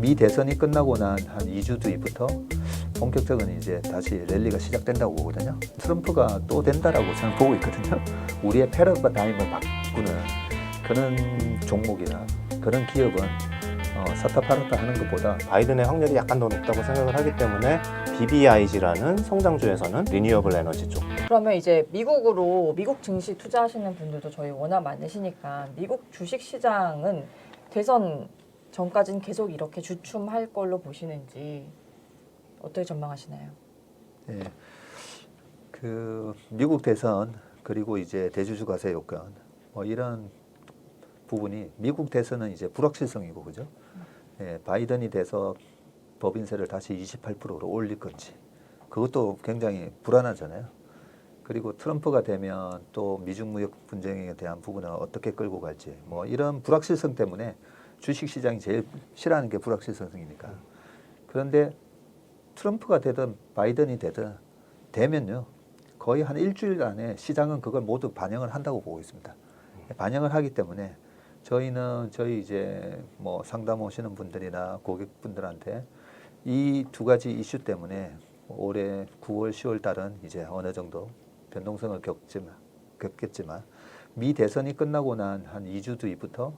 미 대선이 끝나고 난 한 2주 뒤부터 본격적인 이제 다시 랠리가 시작된다고 보거든요. 트럼프가 또 된다라고 저는 보고 있거든요. 우리의 패러다임을 바꾸는 그런 종목이나 그런 기업은 어, 샀다 팔았다 하는 것보다 바이든의 확률이 약간 더 높다고 생각을 하기 때문에 BBIG라는 성장주에서는 리니어블 에너지 쪽 그러면 이제 미국으로 미국 증시 투자하시는 분들도 저희 워낙 많으시니까 미국 주식 시장은 대선 전까지는 계속 이렇게 주춤할 걸로 보시는지 어떻게 전망하시나요? 예, 그 미국 대선 그리고 이제 대주주 과세 요건 뭐 이런 부분이 미국 대선은 이제 불확실성이고 그죠? 예, 바이든이 돼서 법인세를 다시 28%로 올릴 건지 그것도 굉장히 불안하잖아요. 그리고 트럼프가 되면 또 미중 무역 분쟁에 대한 부분을 어떻게 끌고 갈지 뭐 이런 불확실성 때문에 주식 시장이 제일 싫어하는 게 불확실성이니까. 그런데 트럼프가 되든 바이든이 되든 되면요 거의 한 일주일 안에 시장은 그걸 모두 반영을 한다고 보고 있습니다. 반영을 하기 때문에 저희는 저희 이제 뭐 상담 오시는 분들이나 고객분들한테 이 두 가지 이슈 때문에 올해 9월, 10월 달은 이제 어느 정도 변동성을 겪지만 겪겠지만 미 대선이 끝나고 난 한 2주 뒤부터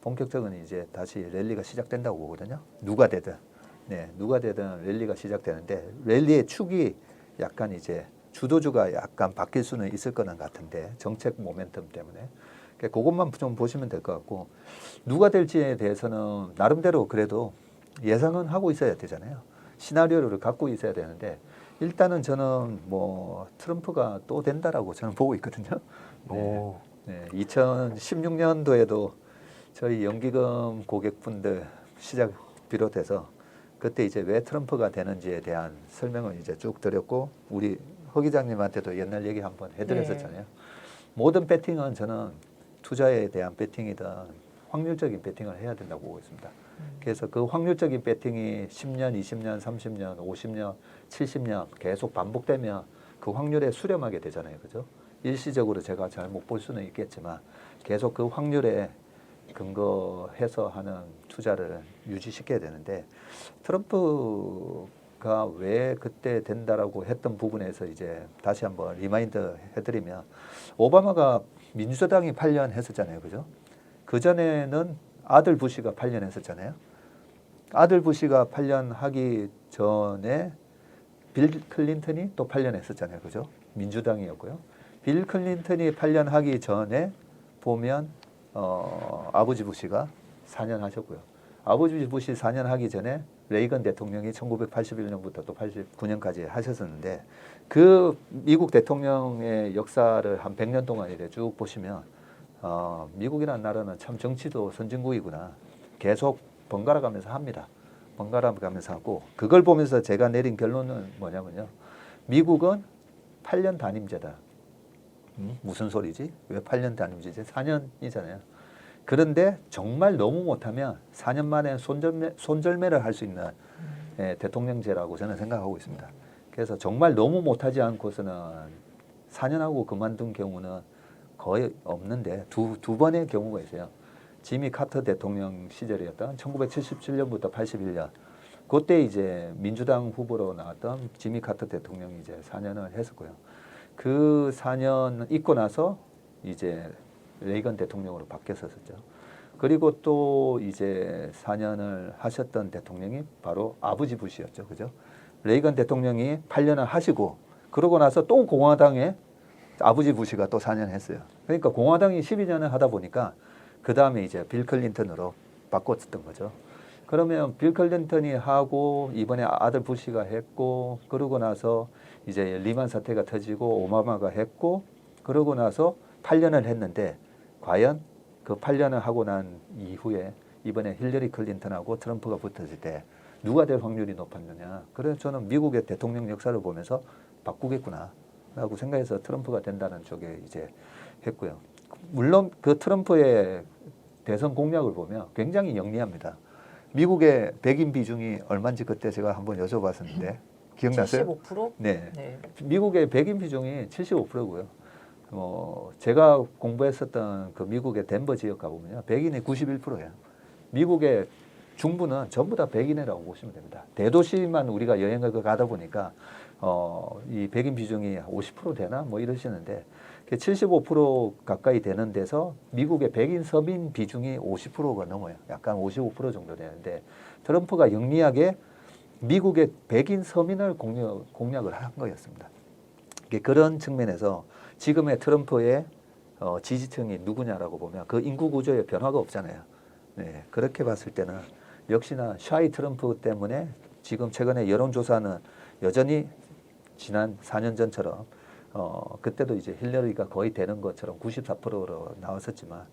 본격적인 이제 다시 랠리가 시작된다고 보거든요. 누가 되든 네, 누가 되든 랠리가 시작되는데 랠리의 축이 약간 이제 주도주가 약간 바뀔 수는 있을 거는 같은데 정책 모멘텀 때문에 그러니까 그것만 좀 보시면 될 것 같고 누가 될지에 대해서는 나름대로 그래도 예상은 하고 있어야 되잖아요. 시나리오를 갖고 있어야 되는데 일단은 저는 뭐 트럼프가 또 된다라고 저는 보고 있거든요. 네. 오. 네, 2016년도에도 저희 연기금 고객분들 시작 비롯해서 그때 이제 왜 트럼프가 되는지에 대한 설명을 이제 쭉 드렸고 우리 허 기장님한테도 옛날 얘기 한번 해드렸었잖아요. 모든 배팅은 저는 투자에 대한 배팅이든 확률적인 배팅을 해야 된다고 보고 있습니다. 그래서 그 확률적인 배팅이 10년, 20년, 30년, 50년, 70년 계속 반복되면 그 확률에 수렴하게 되잖아요. 그죠? 일시적으로 제가 잘 못 볼 수는 있겠지만 계속 그 확률에 근거해서 하는 투자를 유지시켜야 되는데 트럼프가 왜 그때 된다라고 했던 부분에서 이제 다시 한번 리마인드 해드리면 오바마가 민주당이 8년 했었잖아요. 그죠? 그전에는 아들 부시가 8년 했었잖아요. 아들 부시가 8년 하기 전에 빌 클린턴이 또 8년 했었잖아요. 그죠? 민주당이었고요. 빌 클린턴이 8년 하기 전에 보면 어, 아버지 부시가 4년 하셨고요. 아버지 부시 4년 하기 전에 레이건 대통령이 1981년부터 또 89년까지 하셨었는데 그 미국 대통령의 역사를 한 100년 동안 이래 쭉 보시면 어, 미국이라는 나라는 참 정치도 선진국이구나. 계속 번갈아 가면서 합니다. 번갈아 가면서 하고 그걸 보면서 제가 내린 결론은 뭐냐면요. 미국은 8년 단임제다. 음, 무슨 소리지? 왜 8년 단임제지? 4년이잖아요. 그런데 정말 너무 못하면 4년 만에 손절매, 손절매를 할 수 있는 예, 대통령제라고 저는 생각하고 있습니다. 그래서 정말 너무 못하지 않고서는 4년하고 그만둔 경우는 거의 없는데 두, 두 번의 경우가 있어요. 지미 카터 대통령 시절이었던 1977년부터 81년 그때 이제 민주당 후보로 나왔던 지미 카터 대통령이 이제 4년을 했었고요. 그 4년 있고 나서 이제 레이건 대통령으로 바뀌었었죠. 그리고 또 이제 4년을 하셨던 대통령이 바로 아버지 부시였죠. 그죠? 레이건 대통령이 8년을 하시고 그러고 나서 또 공화당에 아버지 부시가 또 4년 했어요. 그러니까 공화당이 12년을 하다 보니까 그 다음에 이제 빌 클린턴으로 바꿨었던 거죠. 그러면 빌 클린턴이 하고 이번에 아들 부시가 했고 그러고 나서 이제 리만 사태가 터지고 오바마가 했고 그러고 나서 8년을 했는데 과연 그 8년을 하고 난 이후에 이번에 힐러리 클린턴하고 트럼프가 붙었을 때 누가 될 확률이 높았느냐. 그래서 저는 미국의 대통령 역사를 보면서 바꾸겠구나. 라고 생각해서 트럼프가 된다는 쪽에 이제 했고요. 물론 그 트럼프의 대선 공약을 보면 굉장히 영리합니다. 미국의 백인 비중이 얼마인지 그때 제가 한번 여쭤봤었는데 기억나세요? 75%? 네. 네. 미국의 백인 비중이 75%고요. 어, 제가 공부했었던 그 미국의 덴버 지역 가보면요. 백인이 91%예요. 미국의 중부는 전부 다 백인이라고 보시면 됩니다. 대도시만 우리가 여행을 가다 보니까 어, 이 백인 비중이 50% 되나 뭐 이러시는데 75% 가까이 되는 데서 미국의 백인 서민 비중이 50%가 넘어요. 약간 55% 정도 되는데 트럼프가 영리하게 미국의 백인 서민을 공략, 공략을 한 거였습니다. 그런 측면에서 지금의 트럼프의 어, 지지층이 누구냐라고 보면 그 인구 구조에 변화가 없잖아요. 네, 그렇게 봤을 때는 역시나 샤이 트럼프 때문에 지금 최근에 여론조사는 여전히 지난 4년 전처럼 어, 그때도 이제 힐러리가 거의 되는 것처럼 94%로 나왔었지만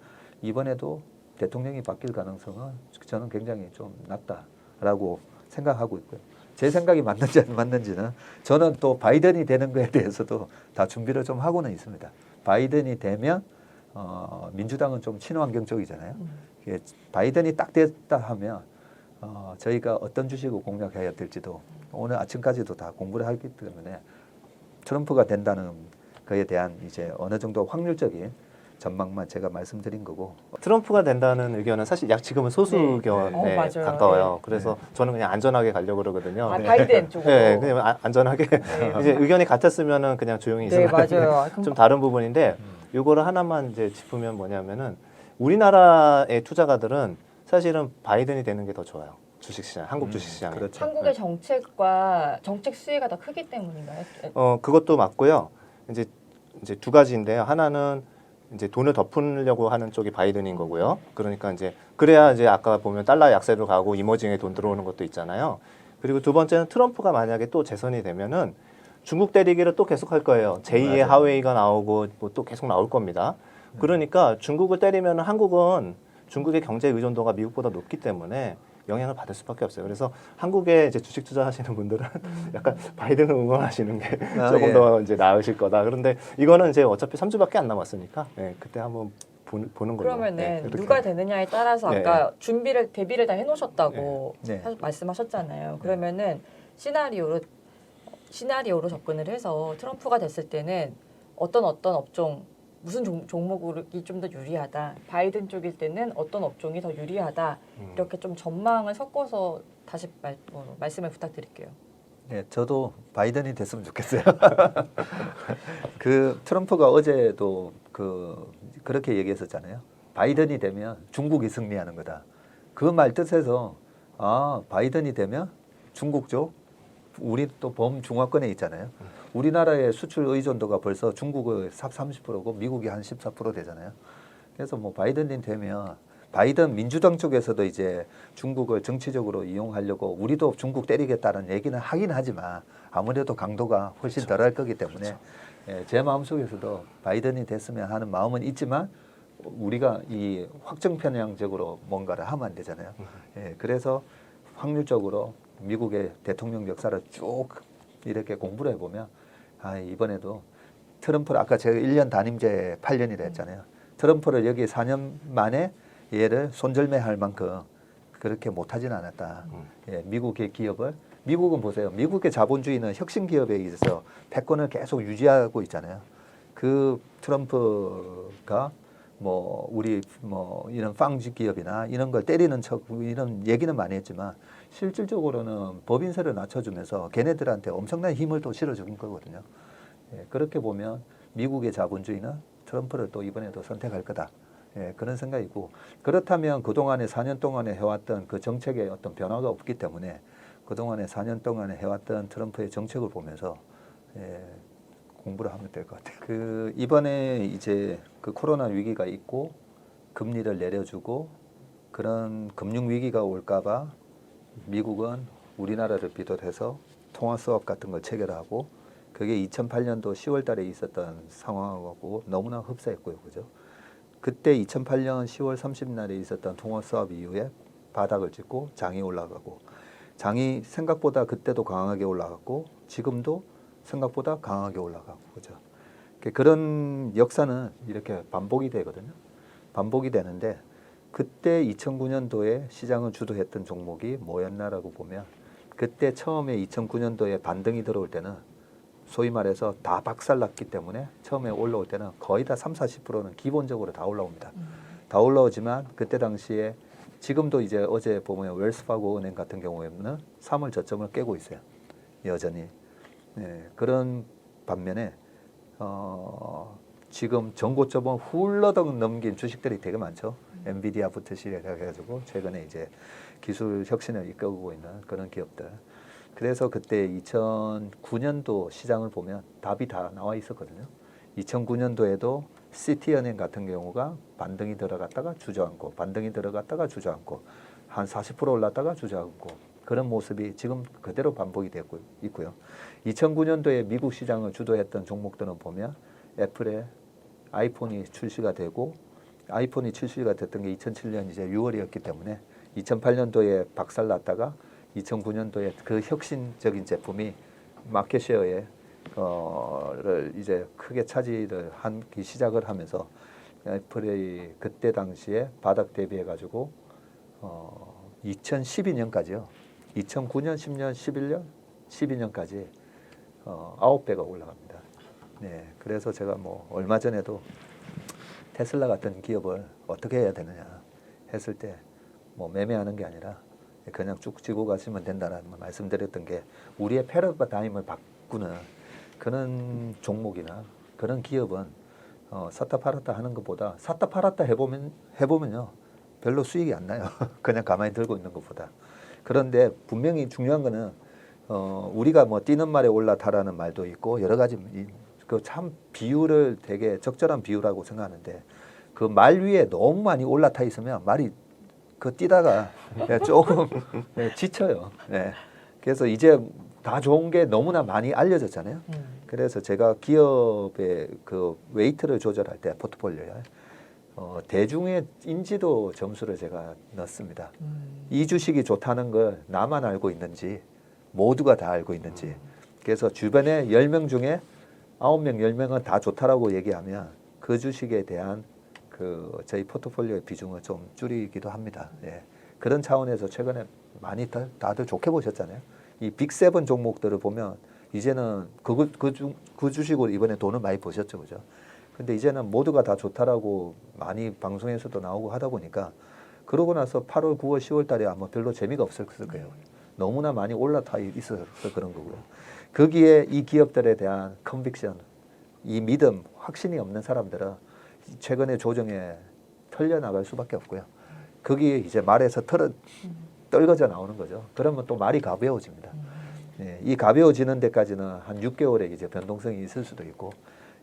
이번에도 대통령이 바뀔 가능성은 저는 굉장히 좀 낮다라고 생각하고 있고요. 제 생각이 맞는지 안 맞는지는 저는 또 바이든이 되는 거에 대해서도 다 준비를 좀 하고는 있습니다. 바이든이 되면 어, 민주당은 좀 친환경 쪽이잖아요. 이게 바이든이 딱 됐다 하면 어, 저희가 어떤 주식을 공략해야 될지도 오늘 아침까지도 다 공부를 하기 때문에 트럼프가 된다는 그에 대한 이제 어느 정도 확률적인 전망만 제가 말씀드린 거고 트럼프가 된다는 의견은 사실 약 지금은 소수 네. 의견에 어, 맞아요. 가까워요. 네. 그래서 저는 그냥 안전하게 가려고 그러거든요. 아, 네. 바이든 쪽으로. 네, 그냥 아- 안전하게 네. 이제 의견이 같았으면은 그냥 조용히 네, 있으면 맞아요. 좀 다른 부분인데 요거를 하나만 이제 짚으면 뭐냐면은 우리나라의 투자가들은 사실은 바이든이 되는 게 더 좋아요. 주식시장, 한국 음, 주식시장에. 그렇죠. 한국의 정책과 정책 수혜가 더 크기 때문인가요? 어 그것도 맞고요. 이제 이제 두 가지인데요. 하나는 이제 돈을 더 풀려고 하는 쪽이 바이든인 거고요. 그러니까 이제 그래야 이제 아까 보면 달러 약세로 가고 이머징에 돈 들어오는 것도 있잖아요. 그리고 두 번째는 트럼프가 만약에 또 재선이 되면은 중국 때리기를 또 계속 할 거예요. 제2의 맞아요. 하웨이가 나오고 뭐 또 계속 나올 겁니다. 그러니까 중국을 때리면 한국은 중국의 경제 의존도가 미국보다 높기 때문에 영향을 받을 수밖에 없어요. 그래서 한국에 이제 주식 투자하시는 분들은 약간 바이든을 응원하시는 게 아, 조금 예. 더 이제 나으실 거다. 그런데 이거는 이제 어차피 3주밖에 안 남았으니까 네, 그때 한번 보, 보는 걸로. 그러면은 네. 누가 되느냐에 따라서 네. 아까 준비를 대비를 다 해놓으셨다고 네. 하- 말씀하셨잖아요. 그러면은 시나리오로 시나리오로 접근을 해서 트럼프가 됐을 때는 어떤 어떤 업종 무슨 종, 종목이 좀 더 유리하다. 바이든 쪽일 때는 어떤 업종이 더 유리하다. 음. 이렇게 좀 전망을 섞어서 다시 말, 어, 말씀을 부탁드릴게요. 네, 저도 바이든이 됐으면 좋겠어요. 그 트럼프가 어제도 그 그렇게 얘기했었잖아요. 바이든이 되면 중국이 승리하는 거다. 그 말 뜻에서 아 바이든이 되면 중국 쪽 우리 또 범중화권에 있잖아요. 우리나라의 수출 의존도가 벌써 중국의 30%고 미국이 한 14% 되잖아요. 그래서 뭐 바이든이 되면 바이든 민주당 쪽에서도 이제 중국을 정치적으로 이용하려고 우리도 중국 때리겠다는 얘기는 하긴 하지만 아무래도 강도가 훨씬 덜할 거기 때문에 예, 제 마음속에서도 바이든이 됐으면 하는 마음은 있지만 우리가 이 확정 편향적으로 뭔가를 하면 안 되잖아요. 예, 그래서 확률적으로 미국의 대통령 역사를 쭉 이렇게 공부를 해보면 아, 이번에도 트럼프를 아까 제가 1년 단임제 8년이라 했잖아요. 트럼프를 여기 4년 만에 얘를 손절매할 만큼 그렇게 못하진 않았다. 음. 예, 미국의 기업을 미국은 보세요. 미국의 자본주의는 혁신 기업에 있어서 패권을 계속 유지하고 있잖아요. 그 트럼프가 뭐 우리 뭐 이런 빵집 기업이나 이런 걸 때리는 척 이런 얘기는 많이 했지만 실질적으로는 법인세를 낮춰주면서 걔네들한테 엄청난 힘을 또 실어준 거거든요. 예, 그렇게 보면 미국의 자본주의는 트럼프를 또 이번에도 선택할 거다. 예, 그런 생각이고 그렇다면 그동안에 4년 동안에 해왔던 그 정책에 어떤 변화가 없기 때문에 그동안에 4년 동안에 해왔던 트럼프의 정책을 보면서 예, 공부를 하면 될 것 같아요. 그 이번에 이제 그 코로나 위기가 있고 금리를 내려주고 그런 금융 위기가 올까봐 미국은 우리나라를 비롯해서 통화 수업 같은 걸 체결하고 그게 2008년도 10월 달에 있었던 상황하고 너무나 흡사했고요, 그죠? 그때 2008년 10월 30일날에 있었던 통화 수업 이후에 바닥을 찍고 장이 올라가고 장이 생각보다 그때도 강하게 올라갔고 지금도 생각보다 강하게 올라가고 그죠. 그- 그런 역사는 이렇게 반복이 되거든요. 반복이 되는데 그때 2009년도에 시장을 주도했던 종목이 뭐였나라고 보면 그때 처음에 2009년도에 반등이 들어올 때는 소위 말해서 다 박살났기 때문에 처음에 올라올 때는 거의 다 3, 40%는 기본적으로 다 올라옵니다. 다 올라오지만 그때 당시에 지금도 이제 어제 보면 웰스파고 은행 같은 경우에는 3월 저점을 깨고 있어요. 여전히. 네, 그런 반면에 어, 지금 전고점을 훌러덩 넘긴 주식들이 되게 많죠. 엔비디아부터 시작해가지고 최근에 이제 기술 혁신을 이끌고 있는 그런 기업들. 그래서 그때 2009년도 시장을 보면 답이 다 나와 있었거든요. 2009년도에도 시티은행 같은 경우가 반등이 들어갔다가 주저앉고 반등이 들어갔다가 주저앉고 한 40% 올랐다가 주저앉고 그런 모습이 지금 그대로 반복이 되고 있고요. 2009년도에 미국 시장을 주도했던 종목들은 보면 애플의 아이폰이 출시가 되고 아이폰이 출시가 됐던 게 2007년 이제 6월이었기 때문에 2008년도에 박살 났다가 2009년도에 그 혁신적인 제품이 마켓쉐어에 어를 이제 크게 차지를 하기 시작을 하면서 애플의 그때 당시에 바닥 대비해 가지고 어 2012년까지요. 2009년, 10년, 11년, 12년까지 어 아홉 배가 올라갑니다. 네, 그래서 제가 뭐 얼마 전에도 테슬라 같은 기업을 어떻게 해야 되느냐 했을 때 뭐 매매하는 게 아니라 그냥 쭉 쥐고 가시면 된다라는 말씀드렸던 게 우리의 패러다임을 바꾸는 그런 종목이나 그런 기업은 어, 샀다 팔았다 하는 것보다 샀다 팔았다 해보면 해보면요 별로 수익이 안 나요. 그냥 가만히 들고 있는 것보다. 그런데 분명히 중요한 거는 어, 우리가 뭐 뛰는 말에 올라타라는 말도 있고 여러 가지 그 참 비율을 되게 적절한 비유라고 생각하는데 그 말 위에 너무 많이 올라타 있으면 말이 그 뛰다가 예, 조금 예, 지쳐요. 네. 그래서 이제 다 좋은 게 너무나 많이 알려졌잖아요. 음. 그래서 제가 기업의 그 웨이트를 조절할 때 포트폴리오에 어, 대중의 인지도 점수를 제가 넣습니다. 음. 이 주식이 좋다는 걸 나만 알고 있는지 모두가 다 알고 있는지 그래서 주변에 10명 중에 9명, 10명은 다 좋다라고 얘기하면 그 주식에 대한 그 저희 포트폴리오의 비중을 좀 줄이기도 합니다. 예. 그런 차원에서 최근에 많이 다, 다들 좋게 보셨잖아요. 이 빅세븐 종목들을 보면 이제는 그, 그, 주, 그 주식으로 이번에 돈을 많이 버셨죠. 그죠? 근데 이제는 모두가 다 좋다라고 많이 방송에서도 나오고 하다 보니까 그러고 나서 8월, 9월, 10월 달에 아마 별로 재미가 없었을 거예요. 너무나 많이 올라타 있어서 그런 거고요. 거기에 이 기업들에 대한 컨빅션, 이 믿음, 확신이 없는 사람들은 최근에 조정에 털려 나갈 수밖에 없고요. 거기에 이제 말에서 털어 떨궈져 나오는 거죠. 그러면 또 말이 가벼워집니다. 예, 이 가벼워지는 데까지는 한 6개월의 이제 변동성이 있을 수도 있고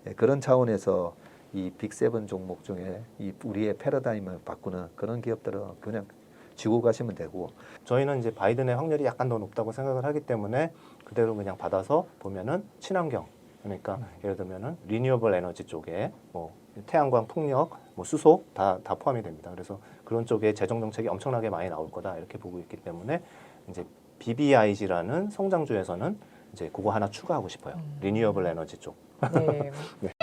예, 그런 차원에서 이 빅세븐 종목 중에 이 우리의 패러다임을 바꾸는 그런 기업들은 그냥 지고 가시면 되고 저희는 이제 바이든의 확률이 약간 더 높다고 생각을 하기 때문에 그대로 그냥 받아서 보면은 친환경 그러니까 예를 들면은 리뉴어블 에너지 쪽에 뭐 태양광, 풍력, 뭐 수소 다 다 포함이 됩니다. 그래서 그런 쪽에 재정 정책이 엄청나게 많이 나올 거다 이렇게 보고 있기 때문에 이제 BBIG라는 성장주에서는 이제 그거 하나 추가하고 싶어요. 리뉴어블 에너지 쪽. 네.